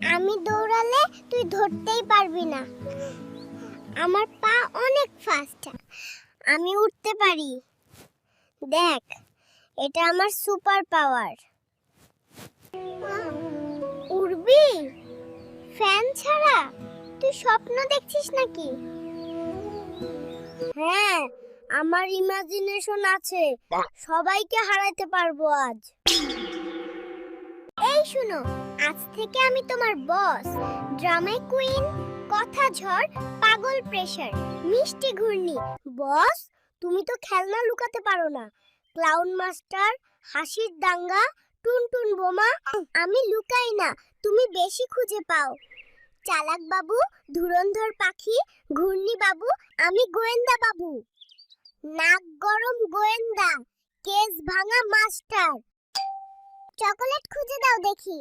আমি দৌড়ালে তুই ধরতেই পারবি না। আমার পা অনেক ফাস্ট আমি উঠতে পারি। দেখ, এটা আমার সুপার পাওয়ার উড়বি? ফ্যান ছাড়া? তুই স্বপ্ন দেখছিস নাকি? হ্যাঁ আমার ইমাজিনেশন আছে। সবাইকে হারাতে পারব আজ। শুনো, আজ থেকে আমি তোমার বস, ড্রামা কুইন, কথা ঝড়, পাগল প্রেশার মিষ্টি ঘূর্ণি। বস, তুমি তো খেলনা লুকাতে পারো না। ক্লাউন মাস্টার, হাসির দাঙ্গা, টুনটুন বোমা, আমি লুকাই না, তুমি বেশি খুঁজে পাও। চালাক বাবু, ধুরন্ধর পাখি, ঘূর্ণি বাবু, আমি গোয়েন্দা বাবু। নাক গরম গোয়েন্দা, কেস ভাঙা মাস্টার। চকোলেট খুঁজে দাও দেখি।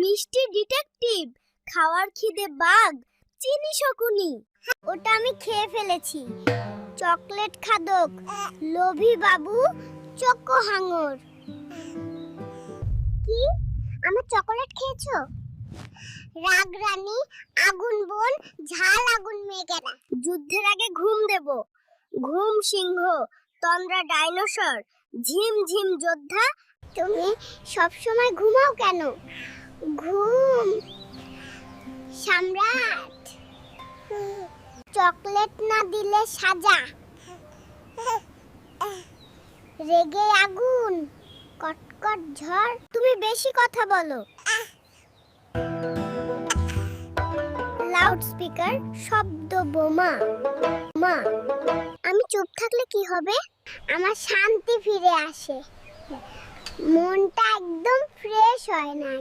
মিষ্টি ডিটেকটিভ, খাওয়ার খিদে বাঘ, চিনি শকুনি, ওটা আমি খেয়ে ফেলেছি। চকলেট খাদক, লোভী বাবু, চকো হাঙর। কি? আমার চকোলেট খেয়েছো? রাগ রানী, আগুন বোন, ঝাল আগুন মেঘেরা যুদ্ধের আগে ঘুম দেব। ঘুম সিংহ, তন্দ্রা ডাইনোসর ঝিম ঝিম যোদ্ধা তুমি সব সময় ঘুমাও কেন? ঘুম। সম্রাট। চকলেট না দিলে সাজা। রেগে আগুন, কটকট ঝড়। তুমি বেশি কথা বলো। লাউড স্পিকার শব্দ বোমা। মা আমি চুপ থাকলে কি হবে? আমার শান্তি ফিরে আসে। মনটা একদম ফ্রেশ হয় না